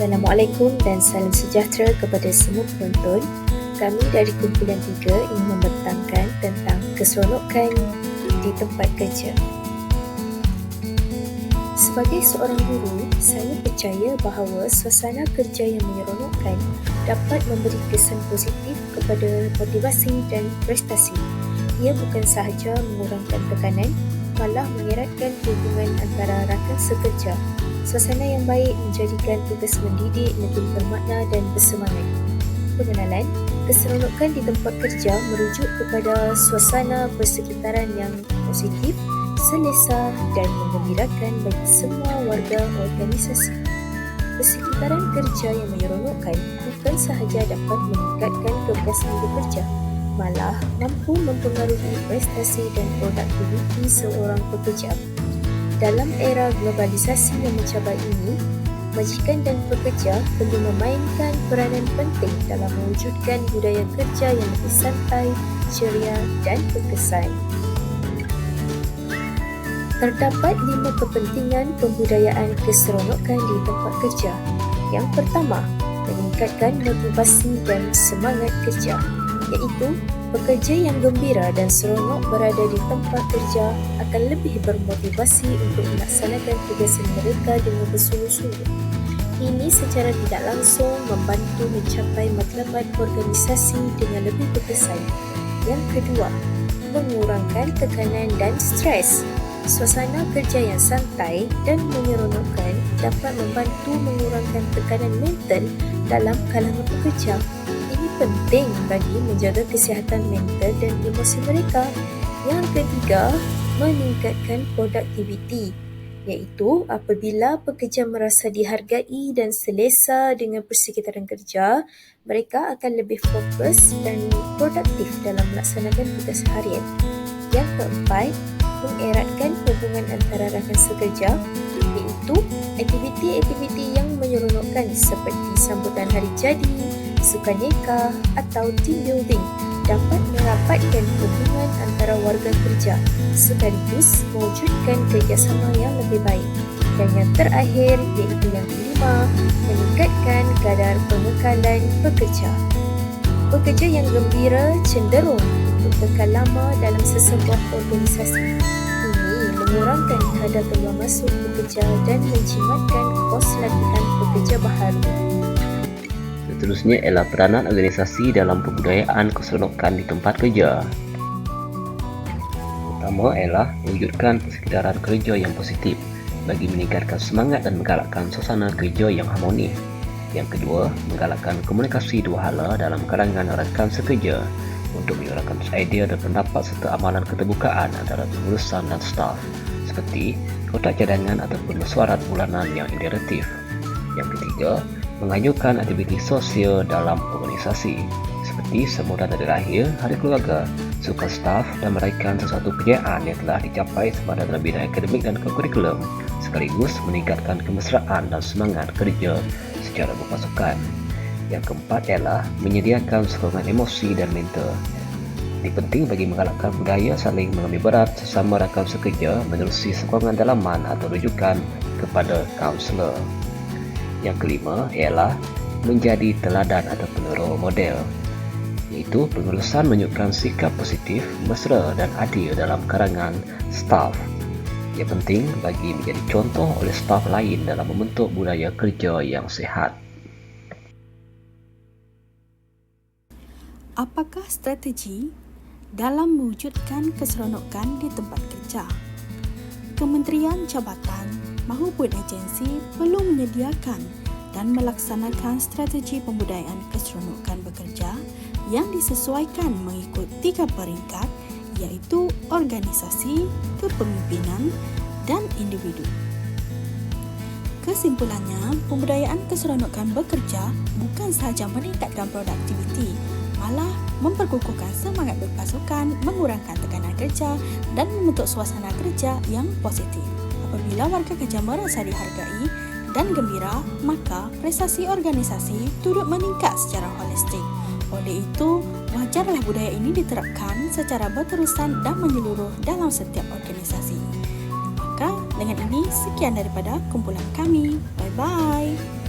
Assalamualaikum dan salam sejahtera kepada semua penonton. Kami dari kumpulan tiga ingin membentangkan tentang keseronokan di tempat kerja. Sebagai seorang guru, saya percaya bahawa suasana kerja yang menyeronokkan dapat memberi kesan positif kepada motivasi dan prestasi. Ia bukan sahaja mengurangkan tekanan, malah mengeratkan hubungan antara rakan sekerja Suasana yang baik menjadikan tugas mendidik lebih bermakna dan bersemangat. Pengenalan, keseronokan di tempat kerja merujuk kepada suasana persekitaran yang positif, selesa dan menggembirakan bagi semua warga organisasi. Persekitaran kerja yang menyeronokkan bukan sahaja dapat meningkatkan kebiasaan bekerja, malah mampu mempengaruhi prestasi dan produktiviti seorang pekerja. Dalam era globalisasi yang mencabar ini, majikan dan pekerja perlu memainkan peranan penting dalam mewujudkan budaya kerja yang lebih santai, ceria dan berkesan. Terdapat lima kepentingan pembudayaan keseronokan di tempat kerja. Yang pertama, meningkatkan motivasi dan semangat kerja, iaitu Pekerja yang gembira dan seronok berada di tempat kerja akan lebih bermotivasi untuk melaksanakan tugas mereka dengan bersungguh-sungguh. Ini secara tidak langsung membantu mencapai matlamat organisasi dengan lebih berkesan. Yang kedua, mengurangkan tekanan dan stres. Suasana kerja yang santai dan menyeronokkan dapat membantu mengurangkan tekanan mental dalam kalangan pekerja penting bagi menjaga kesihatan mental dan emosi mereka. Yang ketiga, meningkatkan produktiviti iaitu apabila pekerja merasa dihargai dan selesa dengan persekitaran kerja, mereka akan lebih fokus dan produktif dalam melaksanakan tugas harian. Yang keempat, mengeratkan hubungan antara rakan sekerja iaitu aktiviti-aktiviti yang menyeronokkan seperti sambutan hari jadi, sukaneka atau team building dapat merapatkan hubungan antara warga kerja sekaligus mewujudkan kerjasama yang lebih baik. Dan yang terakhir iaitu yang kelima, meningkatkan kadar pengekalan pekerja. Pekerja yang gembira cenderung untuk kekal lama dalam sesebuah organisasi. Ini mengurangkan kadar keluar masuk pekerja dan menjimatkan kos latihan pekerja baharu. Seterusnya ialah peranan organisasi dalam pembudayaan keseronokan di tempat kerja. Pertama ialah mewujudkan persekitaran kerja yang positif bagi meningkatkan semangat dan menggalakkan suasana kerja yang harmoni. Yang kedua, menggalakkan komunikasi dua hala dalam kalangan rakan sekerja untuk menyuarakan idea dan pendapat serta amalan keterbukaan antara pengurusan dan staf seperti kotak cadangan ataupun mesyuarat bulanan yang interaktif. Yang ketiga, mengajukan aktiviti sosial dalam organisasi seperti semudah dari lahir, hari keluarga, suka staf dan meraihkan sesuatu kejayaan yang telah dicapai sama dalam bidang akademik dan kurikulum sekaligus meningkatkan kemesraan dan semangat kerja secara berpasukan. Yang keempat ialah menyediakan sokongan emosi dan mental. Ini penting bagi menggalakkan budaya saling mengambil berat sesama rakan sekerja menerusi sokongan dalaman atau rujukan kepada kaunselor. Yang kelima ialah menjadi teladan atau role model iaitu pengurusan menunjukkan sikap positif, mesra dan adil dalam karangan staf. Ia penting bagi menjadi contoh oleh staf lain dalam membentuk budaya kerja yang sihat. Apakah strategi dalam mewujudkan keseronokan di tempat kerja? Kementerian Jabatan maupun agensi perlu menyediakan dan melaksanakan strategi pembudayaan keseronokan bekerja yang disesuaikan mengikut tiga peringkat iaitu organisasi, kepemimpinan dan individu. Kesimpulannya, pembudayaan keseronokan bekerja bukan sahaja meningkatkan produktiviti, malah memperkukuhkan semangat berpasukan, mengurangkan tekanan kerja dan membentuk suasana kerja yang positif. Apabila warga kerja merasa dihargai dan gembira, maka prestasi organisasi turut meningkat secara holistik. Oleh itu, wajarlah budaya ini diterapkan secara berterusan dan menyeluruh dalam setiap organisasi. Maka, dengan ini sekian daripada kumpulan kami. Bye-bye.